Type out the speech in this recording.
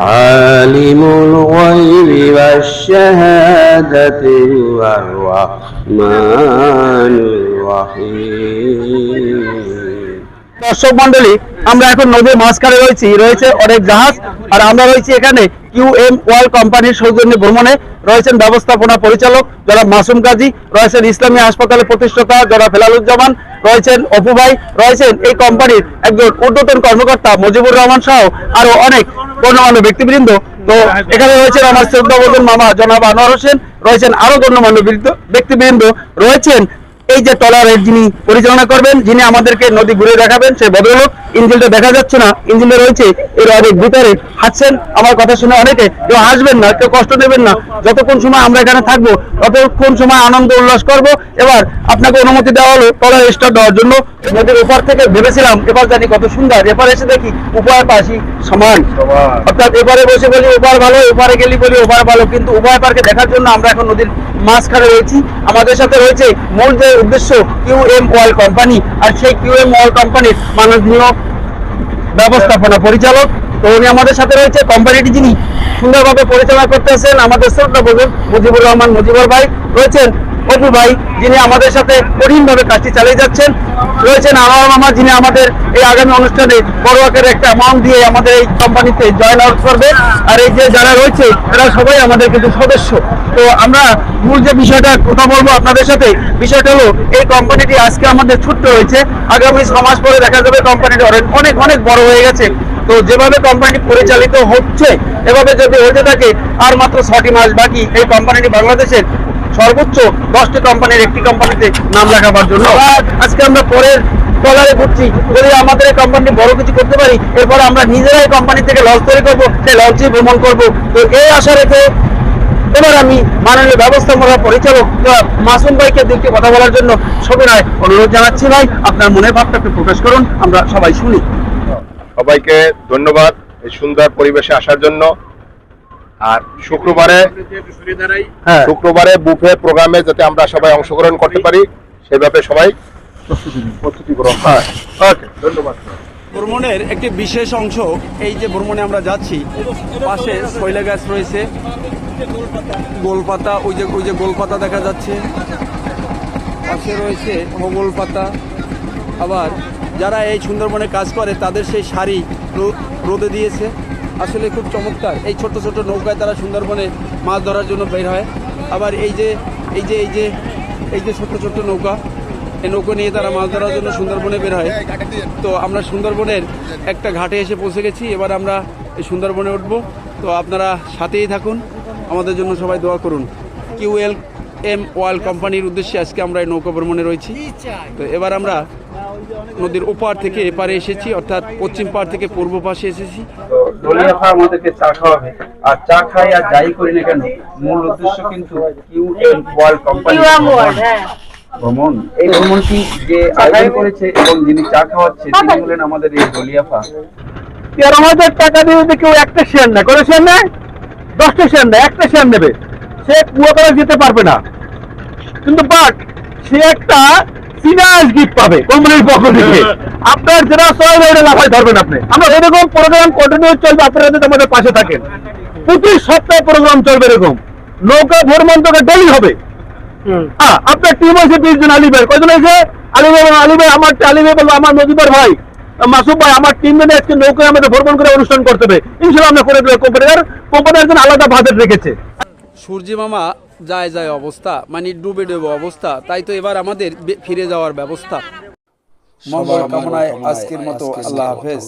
عالم الغيب والشهادة هو الرحمن الرحيم দর্শক মন্ডলী আমরা এখন নদীর মাঝখানে রয়েছি রয়েছে অনেক জাহাজ আর আমরা রয়েছি এখানে কিউ এম ওয়ার্ল্ড কোম্পানির সৌজন্য ভ্রমণে রয়েছেন ব্যবস্থাপনা পরিচালক যারা মাসুম কাজী রয়েছেন ইসলামী হাসপাতালের প্রতিষ্ঠাতা যারা ফেলালুজ্জামান রয়েছেন অপু ভাই, রয়েছেন এই কোম্পানির একজন ঊর্ধ্বতন কর্মকর্তা মুজিবুর রহমান সহ আরও অনেক গণ্যমান্য ব্যক্তিবৃন্দ। তো এখানে রয়েছেন আমার শ্রদ্ধা মামা জনাব আনোয়ার হোসেন, রয়েছেন আরও গণ্যমান্য ব্যক্তিবৃন্দ, রয়েছেন এই যে ট্রলারের যিনি পরিচালনা করবেন যিনি আমাদেরকে নদী ঘুরে দেখাবেন সেই ভদ্রলোক। ইঞ্জিনটা দেখা যাচ্ছে না ইঞ্জিনটা রয়েছে। এর অনেক ভিতরে হাসছেন আমার কথা শুনে অনেকে কেউ হাসবেন না কেউ কষ্ট দেবেন না। যতক্ষণ সময় আমরা এখানে থাকব ততক্ষণ সময় আনন্দ উল্লাস করব। এবার আপনাকে অনুমতি দেওয়া হলো ট্রলার স্টার্ট দেওয়ার জন্য। নদীর উপর থেকে ভেবেছিলাম এবার জানি কত সুন্দর। এবার এসে দেখি উপায় পাশি সমান। অর্থাৎ এবারে বসে বলি ওপার ভালো ওপারে গেলি বলি ওপার ভালো। কিন্তু উভয় পার্কে দেখার জন্য আমরা এখন নদীর মাঝখানে রয়েছি। আমাদের সাথে রয়েছে মূল যে উদ্দেশ্য কিউ এম ওয়াল কোম্পানি আর সেই কিউ এম ওয়াল কোম্পানির মাননীয় ব্যবস্থাপনা পরিচালক। তো উনি আমাদের সাথে রয়েছে। কোম্পানিটি যিনি সুন্দরভাবে পরিচালনা করতেছেন আমাদের শ্রদ্ধা মুজিবুর রহমান মুজিবুর ভাই রয়েছেন। অপু ভাই, যিনি আমাদের সাথে কঠিনভাবে কাজটি চালিয়ে যাচ্ছেন, রয়েছেন আমার মামা, যিনি আমাদের এই আগামী অনুষ্ঠানে বড় আকারে একটা অ্যামাউন্ট দিয়ে আমাদের এই কোম্পানিতে জয়েন আউট করবে। আর এই যে যারা রয়েছে এরা সবাই আমাদের কিন্তু সদস্য। তো আমরা মূল যে বিষয়টা কথা বলব আপনাদের সাথে, বিষয়টা হলো, এই কোম্পানিটি আজকে আমাদের ছোট্ট হয়েছে। আগামী ছ মাস পরে দেখা যাবে কোম্পানিটি অনেক অনেক অনেক বড় হয়ে গেছে। তো যেভাবে কোম্পানি পরিচালিত হচ্ছে, এভাবে যদি হতে থাকে, আর মাত্র ছটি মাস বাকি এই কোম্পানিটি বাংলাদেশের সর্বোচ্চ দশটি কোম্পানির একটি কোম্পানিতে নাম লেখাবার জন্য। আজকে আমরা পরের ডলারে ঘুরছি যদি আমাদের এই কোম্পানি বড় কিছু করতে পারি, এরপর আমরা নিজেরাই কোম্পানি থেকে লঞ্চ তৈরি করব, সেই লঞ্চে ভ্রমণ করব। তো এই আশা রেখে এবার আমি মাননীয় ব্যবস্থাপনা পরিচালক মাসুম ভাইকে দিকে কথা বলার জন্য সবিনয় অনুরোধ জানাচ্ছি ভাই, আপনার মনের ভাবটা একটু প্রকাশ করুন, আমরা সবাই শুনি। সবাইকে ধন্যবাদ এই সুন্দর পরিবেশে আসার জন্য। আর শুক্রবারে হ্যাঁ। শুক্রবারে বুফে প্রোগ্রামে যাতে আমরা সবাই অংশগ্রহণ করতে পারি সেভাবে সবাই প্রস্তুতি গ্রহণ হ্যাঁ ওকে, ধন্যবাদ। ভ্রমণের একটি বিশেষ অংশ, এই যে ভ্রমণে আমরা যাচ্ছি, পাশে শৈলা গাছ রয়েছে, গোলপাতা, ওই যে ওই যে গোলপাতা দেখা যাচ্ছে। পাশে রয়েছে হোগল পাতা আবার যারা এই সুন্দরবনে কাজ করে, তাদের সেই শাড়ি রোদে দিয়েছে। আসলে খুব চমৎকার। এই ছোট ছোট নৌকায় তারা সুন্দরবনে মাছ ধরার জন্য বের হয়। আবার এই যে এই যে এই যে এই যে ছোট ছোট নৌকা, এই নৌকা নিয়ে তারা মাছ ধরার জন্য সুন্দরবনে বের হয়। তো আমরা সুন্দরবনের একটা ঘাটে এসে পৌঁছে গেছি। এবার আমরা এই সুন্দরবনে উঠবো। তো আপনারা সাথেই থাকুন। আমাদের জন্য সবাই দোয়া করুন। কিউএল এম ওয়াল কোম্পানির উদ্দেশ্যে আজকে আমরা এই নৌকা ভ্রমণে রয়েছি। তো এবার আমরা নদীর ওপার থেকে এপারে এসেছি, অর্থাৎ পশ্চিম পাড় থেকে পূর্ব পাশে এসেছি। দলিয়াফা আমাদেরকে চা খাওয়াবে। আর চা খাই আর যাই করি না কেন মূল উদ্দেশ্য কিন্তু কিউ এম ওয়ার্ল্ড কোম্পানি ভ্রমণ। এই ভ্রমণটি যে আয়োজন করেছে এবং যিনি চা খাওয়াচ্ছে তিনি হলেন আমাদের এই দলিয়াফা। তেরো হাজার টাকা দিয়ে যদি কেউ একটা শেয়ার নেয় করে শেয়ার নেয়? দশটা শেয়ার নেয় একটা শেয়ার নেবে। সে কুয়াকাটা যেতে পারবে না। কিন্তু বাট সে একটা গিফট পাবে কোম্পানির পক্ষ থেকে। আপনার এটা লাফায় ধরবেন আপনি। আমরা এরকম প্রোগ্রাম কন্টিনিউ চলবে আপনারা যদি আমাদের পাশে থাকেন। প্রতি সপ্তাহে প্রোগ্রাম চলবে এরকম। নৌকা ভ্রমণ ডেলি হবে। হ্যাঁ আপনার টিম হয়েছে বিশ জন আলী ভাই কয়জন হয়েছে আলী ভাই এবং ভাই আমার আলী ভাই বলব আমার নদীপার ভাই মাসুম ভাই আমার টিম মিলে আজকে নৌকায় আমাদের ভ্রমণ করে অনুষ্ঠান করতে হবে। ইনশাল্লাহ আমরা করে দেবো কোম্পানির কোম্পানি একজন আলাদা বাজেট রেখেছে। সূর্যি মামা যায় যায় অবস্থা মানে ডুবে ডুবে অবস্থা তাই তো এবার আমাদের ফিরে যাওয়ার ব্যবস্থা। মঙ্গল কামনায় আজকের মতো আল্লাহ হাফেজ।